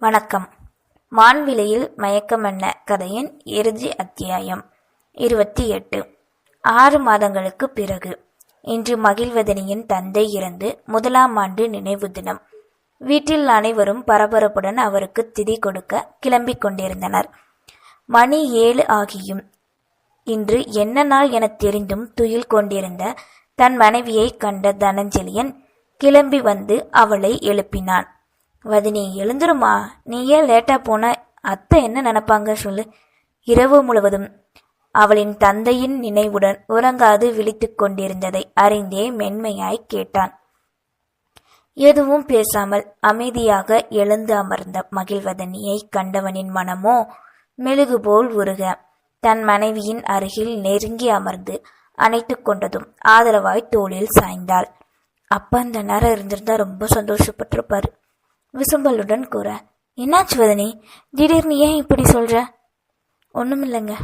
வணக்கம். மான்விலையில் மயக்கமென்ன கதையின் இறுதி அத்தியாயம். இருபத்தி எட்டு. ஆறு மாதங்களுக்கு பிறகு. இன்று மகிழ்வதனியின் தந்தை இறந்து முதலாம் ஆண்டு நினைவு தினம். வீட்டில் அனைவரும் பரபரப்புடன் அவருக்கு திதி கொடுக்க கிளம்பிக் கொண்டிருந்தனர். மணி ஏழு ஆகியும். இன்று என்ன நாள் எனத் தெரிந்தும் துயில் கொண்டிருந்த தன் மனைவியை கண்ட தனஞ்சலியன் கிளம்பி வந்து அவளை எழுப்பினான். வதினி எழுந்துருமா? நீ ஏன் லேட்டா போன அத்தை என்ன நினைப்பாங்க சொல்லு. இரவு முழுவதும் அவளின் தந்தையின் நினைவுடன் உறங்காது விழித்துக் கொண்டிருந்ததை அறிந்தே மென்மையாய் கேட்டான். எதுவும் பேசாமல் அமைதியாக எழுந்து அமர்ந்த மகிழ்வதனியை கண்டவனின் மனமோ மெழுகு போல் உருக தன் மனைவியின் அருகில் நெருங்கி அமர்ந்து அணைத்துக் கொண்டதும் ஆதரவாய் தோளில் சாய்ந்தாள். அப்பா அந்த நேரம் இருந்திருந்தா ரொம்ப சந்தோஷப்பட்டிருப்பாரு. விசும்பலுடன் கூற என்னாச்சு வதனி? திடீர்னு ஏன் இப்படி சொல்ற? இல்லைங்க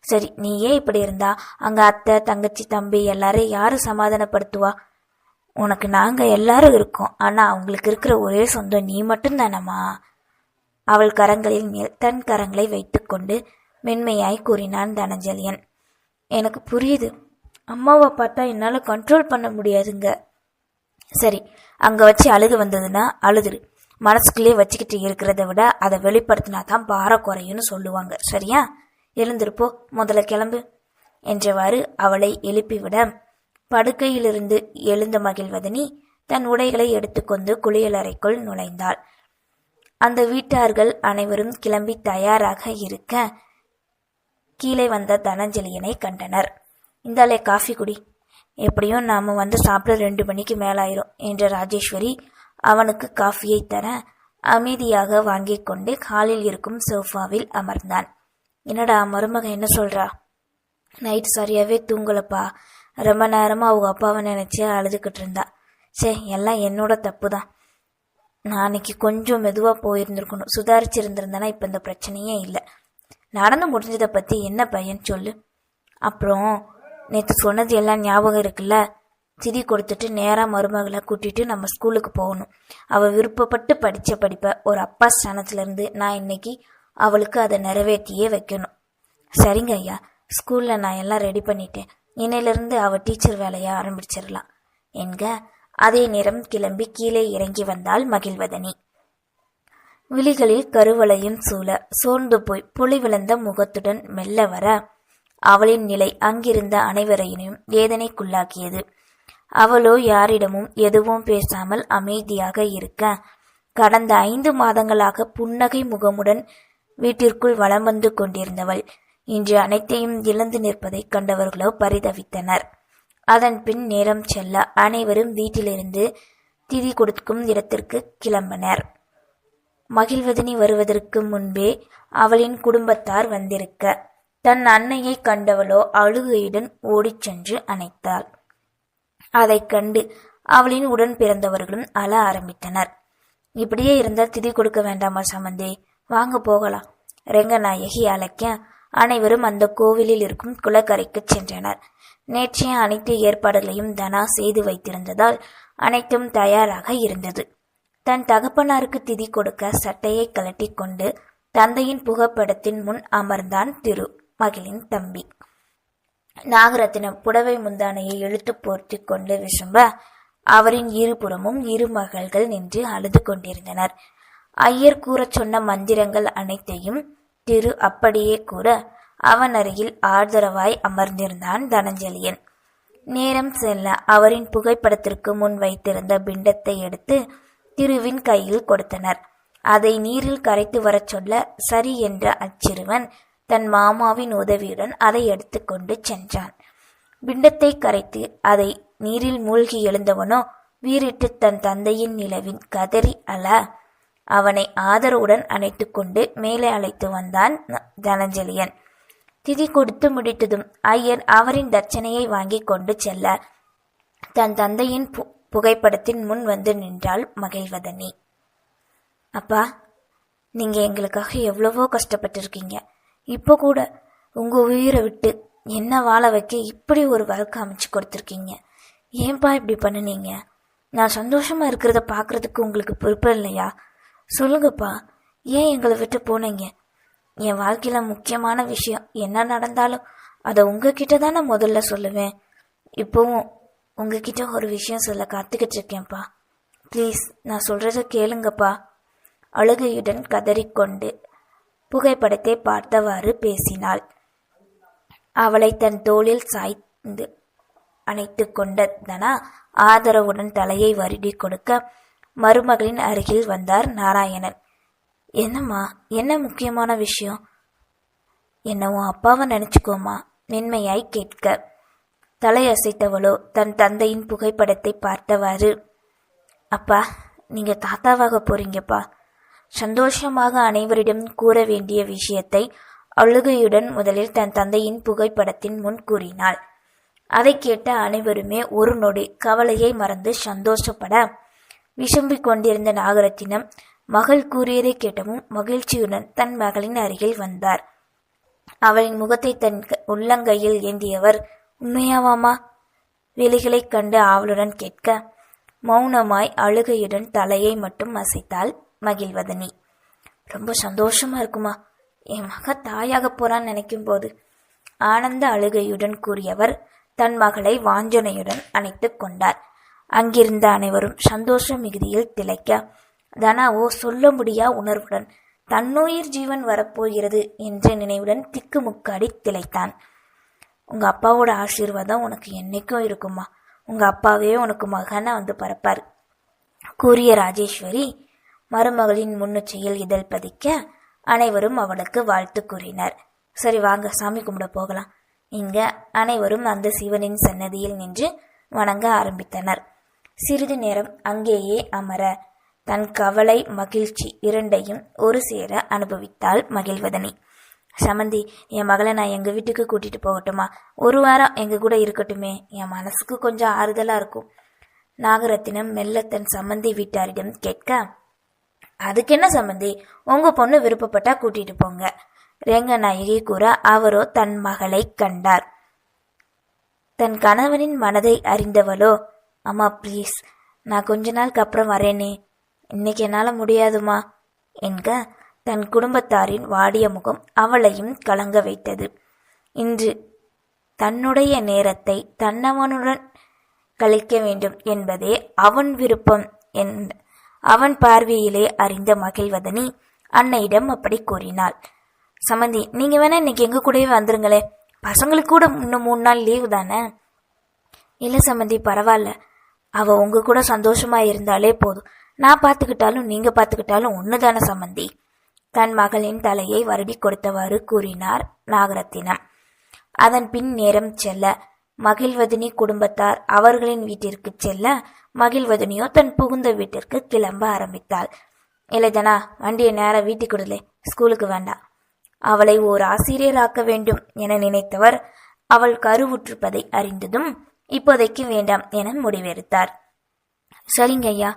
சரி நீ ஏன் இப்படி இருந்தா? அங்கே அத்தை தங்கச்சி தம்பி எல்லாரையும் யாரும் சமாதானப்படுத்துவா? உனக்கு நாங்கள் எல்லாரும் இருக்கோம். ஆனால் அவங்களுக்கு இருக்கிற ஒரே சொந்தம் நீ மட்டும்தானம்மா? அவள் கரங்களில் மேல் தன் கரங்களை வைத்துக்கொண்டு மென்மையாய் கூறினான் தனஞ்சலியன். எனக்கு புரியுது. அம்மாவை பார்த்தா என்னால் கண்ட்ரோல் பண்ண முடியாதுங்க. சரி அங்கே வச்சு அழுக வந்ததுன்னா அழுதுரு. மனசுக்குள்ளே வச்சுக்கிட்டு இருக்கிறத விட அதை வெளிப்படுத்தினா தான் பாரம் குறையும்னு சொல்லுவாங்க. சரியா? எழுந்திருப்போ முதல்ல கிளம்பு என்றவாறு அவளை எழுப்பிவிட படுக்கையிலிருந்து எழுந்த மகிழ்வதனி தன் உடைகளை எடுத்துக்கொண்டு குளியலறைக்குள் நுழைந்தாள். அந்த வீட்டார்கள் அனைவரும் கிளம்பி தயாராக இருக்க கீழே வந்த தனஞ்சலியனை கண்டனர். இந்தாலே காஃபி குடி. எப்படியும் நாம வந்து சாப்பிட ரெண்டு மணிக்கு மேலாயிரும் என்ற ராஜேஸ்வரி அவனுக்கு காஃபியை தர அமைதியாக வாங்கி கொண்டு காலில் இருக்கும் சோஃபாவில் அமர்ந்தான். என்னடா மருமக என்ன சொல்றா? நைட் சரியாவே தூங்கலப்பா. ரொம்ப நேரமா அவங்க அப்பாவை நினைச்சு அழுதுகிட்டு இருந்தா. சே எல்லாம் என்னோட தப்பு தான் நான் அன்னைக்கு கொஞ்சம் மெதுவா போயிருந்திருக்கணும். சுதாரிச்சிருந்திருந்தனா இப்போ இப்ப இந்த பிரச்சனையே இல்லை. நடந்து முடிஞ்சதை பத்தி என்ன பையன் சொல்லு. அப்புறம் நேற்று சொன்னது எல்லாம் ஞாபகம் இருக்குல்ல? திதி கொடுத்துட்டு நேராக மருமகளை கூட்டிட்டு நம்ம ஸ்கூலுக்கு போகணும். அவள் விருப்பப்பட்டு படித்த படிப்பை ஒரு அப்பா ஸ்தானத்துலேருந்து நான் இன்னைக்கு அவளுக்கு அதை நிறைவேற்றியே வைக்கணும். சரிங்க ஐயா ஸ்கூலில் நான் எல்லாம் ரெடி பண்ணிட்டேன். இன்னையிலிருந்து அவள் டீச்சர் வேலையை ஆரம்பிச்சிடலாம். என்க அதே நேரம் கிளம்பி கீழே இறங்கி வந்தாள் மகிழ்வதனி. விழிகளில் கருவளையும் சூழ சோர்ந்து போய் புலி விழுந்த முகத்துடன் மெல்ல வர அவளின் நிலை அங்கிருந்த அனைவரையும் வேதனைக்குள்ளாக்கியது. அவளோ யாரிடமும் எதுவும் பேசாமல் அமைதியாக இருக்க. கடந்த ஐந்து மாதங்களாக புன்னகை முகமுடன் வீட்டிற்குள் வலம் வந்து கொண்டிருந்தவள். இன்று அனைத்தையும் இழந்து நிற்பதை கண்டவர்களோ பரிதவித்தனர். அதன் பின் நேரம் செல்ல அனைவரும் வீட்டிலிருந்து திதி கொடுக்கும் இடத்திற்கு கிளம்பினர். மகிழ்வதனி வருவதற்கு முன்பே அவளின் குடும்பத்தார் வந்திருக்க. தன் அன்னையை கண்டவளோ அழுகையுடன் ஓடிச் சென்று அணைத்தாள். அதைக் கண்டு அவளின் உடன் பிறந்தவர்களும் அழ ஆரம்பித்தனர். இப்படியே இருந்தால் திதி கொடுக்க வேண்டாமா சமந்தே? வாங்க போகலாம். ரெங்கநாயகி அழைக்க அனைவரும் அந்த கோவிலில் இருக்கும் குளக்கரைக்கு சென்றனர். நேற்றைய அனைத்து ஏற்பாடுகளையும் தனா செய்து வைத்திருந்ததால் அனைத்தும் தயாராக இருந்தது. தன் தகப்பனாருக்கு திதி கொடுக்க சட்டையை கலட்டி கொண்டு தந்தையின் புகைப்படத்தின் முன் அமர்ந்தான் திரு மகளின் தம்பி. நாகரத்தினம் புடவை முந்தானையை இழுத்து போர்த்தி கொண்டு விசும்ப அவரின் இருபுறமும் இரு மகள்கள் நின்று அழுது கொண்டிருந்தனர். ஐயர் கூறச் சொன்ன மந்திரங்கள் அனைத்தையும் திரு அப்படியே கூற அவன் அருகில் ஆதரவாய் அமர்ந்திருந்தான் தனஞ்சலியன். நேரம் செல்ல அவரின் புகைப்படத்திற்கு முன் வைத்திருந்த பிண்டத்தை எடுத்து திருவின் கையில் கொடுத்தனர். அதை நீரில் கரைத்து வரச் சொல்ல சரி என்ற அச்சிறுவன் தன் மாமாவின் உதவியுடன் அதை எடுத்துக்கொண்டு சென்றான். பிண்டத்தை கரைத்து அதை நீரில் மூழ்கி எழுந்தவனோ வீறிட்டு தன் தந்தையின் நிலவின் கதறி அல அவனை ஆதரவுடன் அணைத்து கொண்டு மேலே அழைத்து வந்தான் தனஞ்சலியன் திதி கொடுத்து முடித்ததும் ஐயர் அவரின் தட்சணையை வாங்கி கொண்டு செல்ல தன் தந்தையின் புகைப்படத்தின் முன் வந்து நின்றாள் மகிழ்வதனி. அப்பா நீங்க எங்களுக்காக எவ்வளவோ கஷ்டப்பட்டிருக்கீங்க. இப்போ கூட உங்கள் உயிரை விட்டு என்ன வாழ வைக்க இப்படி ஒரு வழக்கு அமைச்சு கொடுத்துருக்கீங்க? ஏன்பா இப்படி பண்ணுனீங்க? நான் சந்தோஷமாக இருக்கிறத பார்க்குறதுக்கு உங்களுக்கு பொறுப்பு இல்லையா? சொல்லுங்கப்பா. ஏன் எங்களை விட்டு போனீங்க? என் வாழ்க்கையில் முக்கியமான விஷயம் என்ன நடந்தாலும் அதை உங்ககிட்ட தான் நான் முதல்ல சொல்லுவேன். இப்போவும் உங்ககிட்ட ஒரு விஷயம் சொல்ல காத்துக்கிட்டு இருக்கேன்ப்பா. ப்ளீஸ் நான் சொல்கிறத கேளுங்கப்பா. அழுகையுடன் கதறிக்கொண்டு புகைப்படத்தை பார்த்தவாறு பேசினாள். அவளை தன் தோளில் சாய்ந்து அணைத்து கொண்ட தனா ஆதரவுடன் தலையை வருடி கொடுக்க மருமகளின் அருகில் வந்தார் நாராயணன். என்னம்மா என்ன முக்கியமான விஷயம்? என்னவோ அப்பாவை நினைச்சுக்கோமா மென்மையாய் கேட்க. தலையசைத்தவளோ தன் தந்தையின் புகைப்படத்தை பார்த்தவாறு அப்பா நீங்க தாத்தாவாக போறீங்கப்பா. சந்தோஷமாக அனைவரிடம் கூற வேண்டிய விஷயத்தை அழுகையுடன் முதலில் தன் தந்தையின் புகைப்படத்தின் முன் கூறினாள். அதை கேட்ட அனைவருமே ஒரு நொடி கவலையை மறந்து சந்தோஷப்பட விசும்பிக் கொண்டிருந்த நாகரத்தினம் மகள் கூறியதை கேட்டவும் மகிழ்ச்சியுடன் தன் மகளின் அருகில் வந்தார். அவளின் முகத்தை தன் க- உள்ளங்கையில் ஏந்தியவர் உண்மையாவாமா? விழிகளைக் கண்டு ஆவலுடன் கேட்க மௌனமாய் அழுகையுடன் தலையை மட்டும் அசைத்தாள். மகிழ்வதனி. ரொம்ப சந்தோஷமா இருக்குமா? என் மக தாயாக போறான்னு நினைக்கும் போது ஆனந்த அழுகையுடன் கூறியவர் தன் மகளை வாஞ்சனையுடன் அணைத்துக் கொண்டார். அங்கிருந்த அனைவரும் சந்தோஷ மிகுதியில் திளைக்க தனாவோ சொல்ல முடியா உணர்வுடன்? தன்னுயிர் ஜீவன் வரப்போகிறது என்ற நினைவுடன் திக்குமுக்காடி திளைத்தான். உங்க அப்பாவோட ஆசீர்வாதம் உனக்கு என்னைக்கும் இருக்குமா? உங்க அப்பாவே உனக்கு மகனா வந்து பரப்பார் கூறிய ராஜேஸ்வரி மருமகளின் முன்னுச்சையில் இதழ் பதிக்க அனைவரும் அவளுக்கு வாழ்த்து கூறினர். சரி வாங்க சாமி கும்பிட போகலாம். இங்க அனைவரும் அந்த சிவனின் சன்னதியில் நின்று வணங்க ஆரம்பித்தனர். சிறிது நேரம் அங்கேயே அமர தன் கவலை மகிழ்ச்சி இரண்டையும் ஒரு சேர அனுபவித்தாள் மகிழ்வதனி. சமந்தி என் மகளை நான் எங்க வீட்டுக்கு கூட்டிட்டு போகட்டுமா? ஒரு வாரம் எங்க கூட இருக்கட்டுமே. என் மனசுக்கு கொஞ்சம் ஆறுதலா இருக்கும். நாகரத்தினம் மெல்ல தன் சம்மந்தி வீட்டாரிடம் கேட்க அதுக்கு என்ன சம்மந்தி? உங்க பொண்ணு விருப்பப்பட்டா கூட்டிட்டு போங்க. ரேங்கநாயகி கூற அவரோ தன் மகளை கண்டார். தன் கணவனின் மனதை அறிந்தவளோ? அம்மா ப்ளீஸ் நான் கொஞ்ச நாளுக்கு அப்புறம் வரேனே. இன்னைக்கு என்னால் முடியாதுமா? என்க தன் குடும்பத்தாரின் வாடிய முகம் அவளையும் கலங்க வைத்தது. இன்று தன்னுடைய நேரத்தை தன்னவனுடன் கழிக்க வேண்டும் என்பதே அவன் விருப்பம் என் அவன் பார்வையிலே அறிந்த மகிழ்வதனி அன்னையிடம் அப்படி கூறினாள். சமந்தி நீங்க வேணா இன்னைக்கு எங்க கூடவே வந்துருங்களே. பசங்களுக்கு கூட இன்னும் மூணு நாள் லீவு தானே? இல்லை சமந்தி பரவாயில்ல. அவ உங்க கூட சந்தோஷமா இருந்தாலே போதும். நான் பார்த்துக்கிட்டாலும் நீங்க பார்த்துக்கிட்டாலும் ஒண்ணுதானே சமந்தி? தன் மகளின் தலையை வருடி கொடுத்தவாறு கூறினார் நாகரத்தினம். அதன் பின் நேரம் செல்ல மகிழ்வதினி குடும்பத்தார் அவர்களின் வீட்டிற்கு செல்ல மகிழ்வதினியோ தன் புகுந்த வீட்டிற்கு கிளம்ப ஆரம்பித்தாள். இளைதனா வண்டியை நேரம் வீட்டுக்கு விடலே ஸ்கூலுக்கு வேண்டாம் அவளை ஓர் ஆசிரியராக்க வேண்டும் என நினைத்தவர் அவள் கருவுற்றிருப்பதை அறிந்ததும் இப்போதைக்கு வேண்டாம் என முடிவெடுத்தார். சரிங்க ஐயா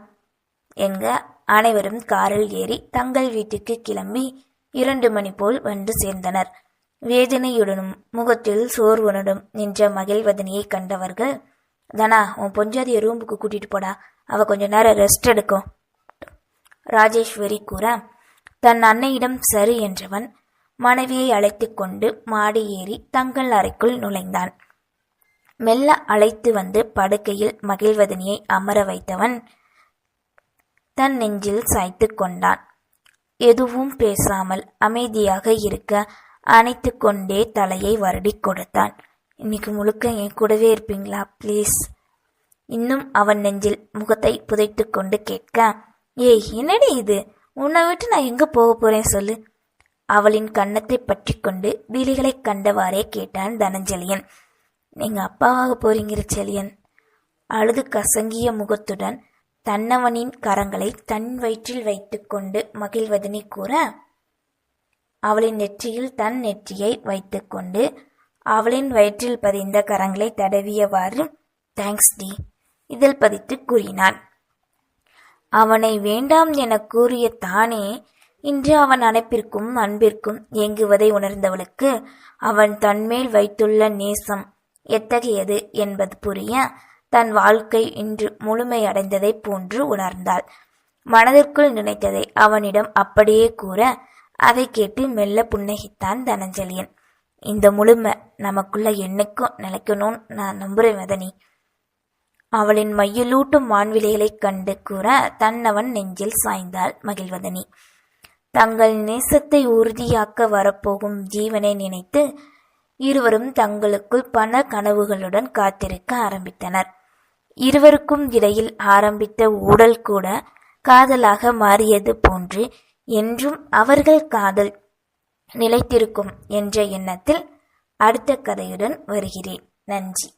என்க அனைவரும் காரில் ஏறி தங்கள் வீட்டுக்கு கிளம்பி இரண்டு மணி போல் வந்து சேர்ந்தனர். வேதனையுடனும் முகத்தில் சோர்வுடனும் நின்ற மகிழ்வதனையை கண்டவர்கள் தனா உன் பொஞ்சாதிய ரூமுக்கு கூட்டிட்டு போடா. அவ கொஞ்ச நேரம் ரெஸ்ட் எடுக்கும். ராஜேஸ்வரி கூற தன் அன்னையிடம் சரி என்றவன் மனைவியை அழைத்து கொண்டு மாடி ஏறி தங்கள் அறைக்குள் நுழைந்தான். மெல்ல அழைத்து வந்து படுக்கையில் மகிழ்வதனியை அமர வைத்தவன் தன் நெஞ்சில் சாய்த்து கொண்டான். எதுவும் பேசாமல் அமைதியாக இருக்க அணைத்து கொண்டே தலையை வருடி கொடுத்தான். இன்னைக்கு முழுக்க என் கூடவே இருப்பீங்களா? ப்ளீஸ் இன்னும் அவன் நெஞ்சில் முகத்தை புதைத்து கொண்டு கேட்க ஏய் என்னடி இது? உன்னை விட்டு நான் எங்க போக போறேன் சொல்லு? அவளின் கன்னத்தை பற்றி கொண்டு விழிகளை கண்டவாறே கேட்டான் தனஞ்சலியன் நீங்க அப்பாவாக போறீங்கிற செலியன் அழுது கசங்கிய முகத்துடன் தன்னவனின் கரங்களை தன் வயிற்றில் வைத்துக்கொண்டு மகிழ்வதனை கூற அவளின் நெற்றியில் தன் நெற்றியை வைத்துக்கொண்டு அவளின் வயிற்றில் பதிந்த கரங்களை தடவியவாறு தேங்க்ஸ் டி இதில் பதித்து கூறினான். அவனை வேண்டாம் என கூறிய தானே இன்று அவன் அனைப்பிற்கும் அன்பிற்கும் ஏங்குவதை உணர்ந்தவளுக்கு அவன் தன்மேல் வைத்துள்ள நேசம் எத்தகையது என்பது புரிய தன் வாழ்க்கை இன்று முழுமையடைந்ததைப் போன்று உணர்ந்தாள். மனதிற்குள் நினைத்ததை அவனிடம் அப்படியே கூற அதை கேட்டு மெல்ல புன்னகித்தான் தனஞ்சலியன். இந்த முழுமை நமக்குள்ள என்னைக்கும் நிலைக்கணும்னு நான் நம்புறேன் மதனி. அவளின் மையலூட்டும் வான்விலைகளைக் கண்டு கூற தன்னவன் நெஞ்சில் சாய்ந்தாள் மகிழ்வதனி. தங்கள் நேசத்தை உறுதியாக்க வரப்போகும் ஜீவனை நினைத்து இருவரும் தங்களுக்குள் பண கனவுகளுடன் காத்திருக்க ஆரம்பித்தனர். இருவருக்கும் இடையில் ஆரம்பித்த ஊடல் கூட காதலாக மாறியது போன்று என்றும் அவர்கள் காதல் நிலைத்திருக்கும் என்ற எண்ணத்தில் அடுத்த கதையுடன் வருகிறேன். நன்றி.